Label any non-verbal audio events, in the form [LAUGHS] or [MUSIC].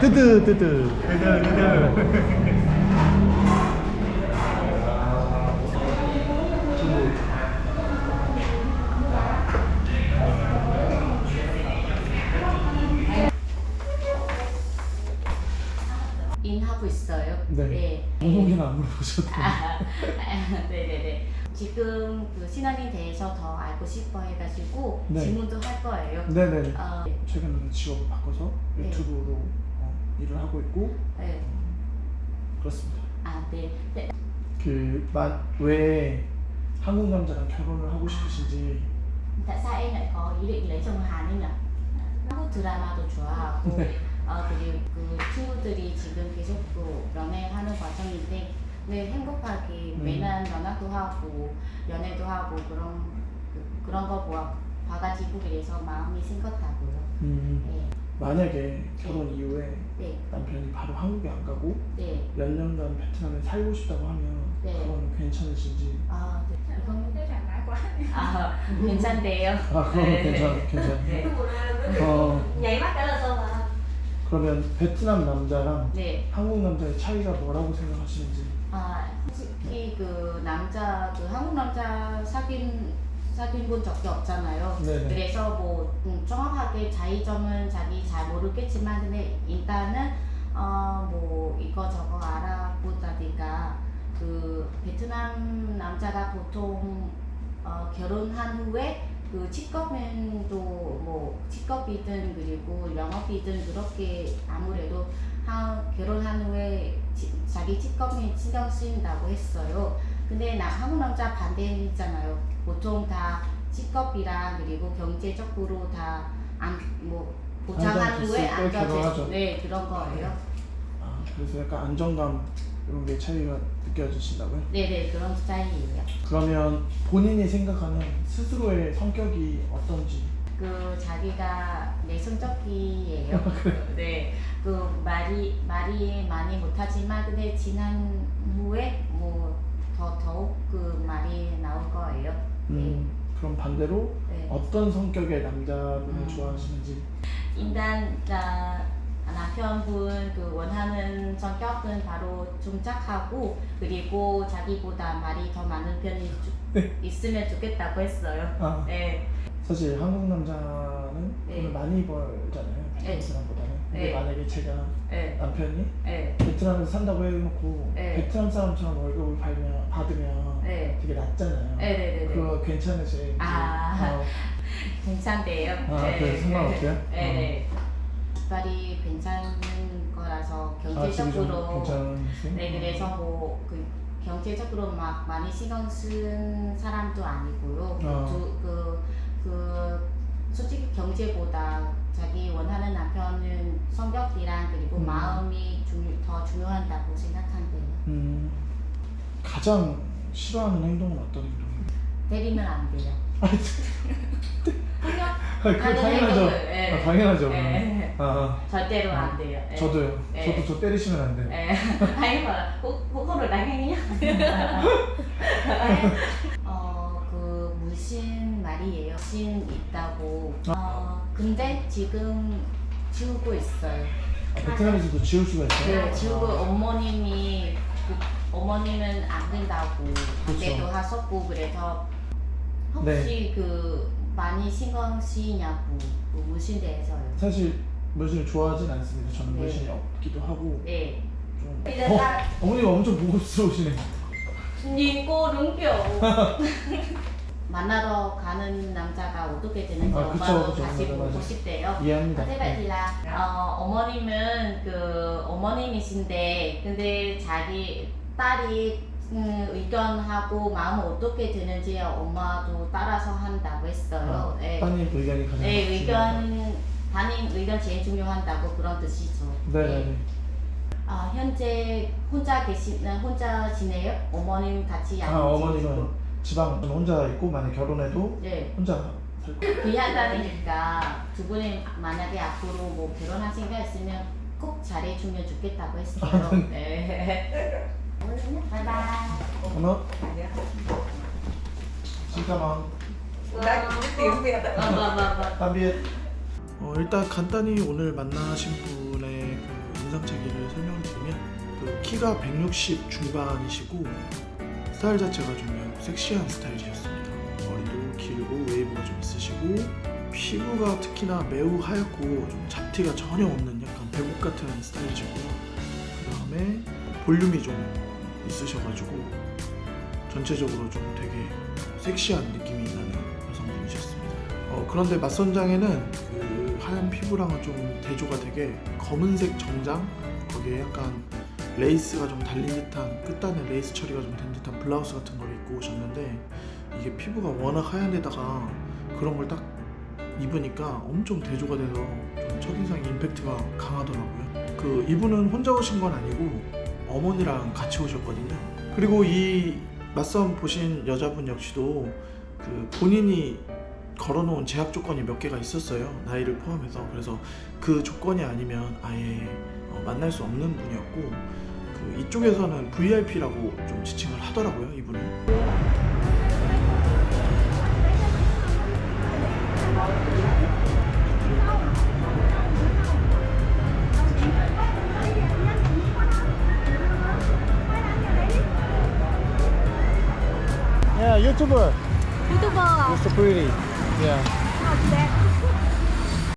뜨드 뜨드. 인하고 있어요. 네. 공공기는 안 물어보셔도 돼요. 아, 네네네. 지금 그 신앙에 대해서 더 알고 싶어 해가지고 네. 질문도 할 거예요. 네네네. 어, 최근 직업을 바꿔서 네. 유튜브로 어, 일을 하고 있고 네. 그렇습니다. 아, 네. 네. 그왜 한국 남자랑 결혼을 하고 싶으신지 Tại sao em lại có ý định lấy chồng Hàn ấy nhỉ? 한국 드라마도 좋아하고 네. 어, 그리고 그 친구들이 지금 계속 그 연애하는 과정인데 네, 행복하게 음. 매년 연락도 하고 연애도 하고 그런 그, 그런 거 보아 봐가지고 그래서 마음이 생겼다고요. 음, 네, 만약에 결혼 이후에 네, 남편이 바로 한국에 안 가고 네. 몇 년간 베트남에 살고 싶다고 하면 네. 그건 괜찮으신지 아, 네. 아, 괜찮대요. 아 그건 네. 괜찮 괜찮 네. 어 Nhảy mắt mà 그러면 베트남 남자랑 네. 한국 남자의 차이가 뭐라고 생각하시는지 아, 솔직히 그 남자 그 한국 남자 사귄 사귄 본 적이 없잖아요. 네네. 그래서 뭐 음, 정확하게 차이점은 자기 잘 모르겠지만 근데 일단은 어 뭐 이거 저거 알아보다니까 그 베트남 남자가 보통 어 결혼한 후에 그 직업면도 뭐 직업이든 그리고 영업이든 그렇게 아무래도 하, 결혼한 후에 지- 자기 직업에 신경 쓰인다고 했어요. 근데 나 한국 남자 반대잖아요. 보통 다 직업이랑 그리고 경제적으로 다안뭐 보장한 후에. 안정됐 네 그런 거예요. 아 그래서 약간 안정감 이런 게 차이가 느껴지신다고요? 네네 그런 스타일이에요. 그러면 본인이 생각하는 스스로의 성격이 어떤지 그 자기가 내성적이에요. [LAUGHS] 네, 그 말이 말이 많이 못하지만 근데 지난 후에 뭐 더 더욱 그 말이 나올 거예요. 음, 그럼 반대로 네. 어떤 성격의 남자분을 음. 좋아하시는지 일단 아, 남편분 그 원하는 성격은 바로 좀 착하고 그리고 자기보다 말이 더 많은 편이 [LAUGHS] 주- 있으면 좋겠다고 했어요. 아 네, 사실 한국 남자는 네. 돈을 많이 벌잖아요 네. 사람보다는 근데 네. 만약에 제가 네, 남편이 네, 베트남에서 산다고 해놓고 네. 베트남 사람처럼 월급을 받으면, 받으면 네, 되게 낮잖아요 네, 네, 네. 그거 괜찮으신지 아. 어, [LAUGHS] 괜찮대요. 아, 그래서 상관없대요? 어. 네, 네. 빨리 괜찮은 거라서 아 경제적으로 좀 괜찮으세요? 네 그래서 뭐 그 경제적으로 막 많이 신경 쓴 사람도 아니고요. 어. 그, 그, 그 경제보다 자기 원하는 남편은 성격이랑 그리고 음. 마음이 마음이 더 중요한다고 생각한대요. 음, 가장 싫어하는 행동은 어떤 행동이에요? 때리면 안 돼요. 아, 그 하는 당연하죠. 예. 아, 당연하죠. 네. 아, 절대로 안 돼요. 네. 저도요. 네. 저도 저 때리시면 안 돼요. 에, 아니 뭐 호호를 당연히요. 어? 무슨 있다고. 어, 근데 지금 지우고 있어요. 아, 베트남에서도 지울 수가 있어요? 네, 지우고 어머님이 그 어머님은 안 된다고 반대도 그렇죠. 하셨고 그래서 혹시 그 많이 신경 쓰이냐고 그 무슨 대해서요? 사실 물신을 좋아하진 않습니다. 저는 네. 물신이 없기도 하고 네. 좀. 어, ta 어머니가 엄청 đúng [LAUGHS] kiểu 만나러 가는 남자가 어떻게 되는지 아, 그쵸, 엄마도 그쵸. 다시 맞아, 보고 맞아. 싶대요. 이해합니다. thế vậy thì là 어, 어머님은 그 어머님이신데 근데 자기 딸이 음, 의견하고 마음은 어떻게 되는지 엄마도 따라서 한다고 했어요. 아, 네. 따님 의견이 가장 네, 중요하다. 의견 담임 의견 제일 중요한다고 그런 뜻이죠. 네 네 네. 아, 현재 혼자 계시는 혼자 지내요? 어머님 같이 아안 어머님은 지방 혼자 있고 만약 결혼해도 네. 혼자 살고. 귀하다니까 두 분이 만약에 앞으로 뭐 결혼할 생각 있으면 꼭 잘해주면 좋겠다고 했어요. 네. 바이바이. 어머, 잠깐만. Đấy, tiếng Việt ạ 바바바바. 담비에 어, 일단 간단히 오늘 만나신 분의 그 인상착의를 설명을 드리면 그 키가 160 중반이시고 스타일 자체가 좀 섹시한 스타일이셨습니다. 머리도 길고 웨이브가 좀 있으시고 피부가 특히나 매우 하얗고 좀 잡티가 전혀 없는 약간 배국 같은 스타일이시고요. 그 다음에 볼륨이 좀 있으셔가지고 전체적으로 좀 되게 섹시한 느낌이 나는 여성분이셨습니다. 어, 그런데 맞선장에는 그 하얀 피부랑은 좀 대조가 되게 검은색 정장 거기에 약간 레이스가 좀 달린 듯한 끝단에 레이스 처리가 좀 된 듯한 블라우스 같은 걸 입고 오셨는데 이게 피부가 워낙 하얀 데다가 그런 걸 딱 입으니까 엄청 대조가 돼서 좀 첫인상 임팩트가 강하더라고요. 그 이분은 혼자 오신 건 아니고 어머니랑 같이 오셨거든요. 그리고 이 맞싸움 보신 여자분 역시도 그 본인이 걸어놓은 제약 조건이 몇 개가 있었어요. 나이를 포함해서. 그래서 그 조건이 아니면 아예 어, 만날 수 없는 분이었고 그 이쪽에서는 VIP라고 좀 지칭을 하더라고요. 이분을. Yeah, YouTuber. YouTuber à? You're so pretty. Yeah. Học đẹp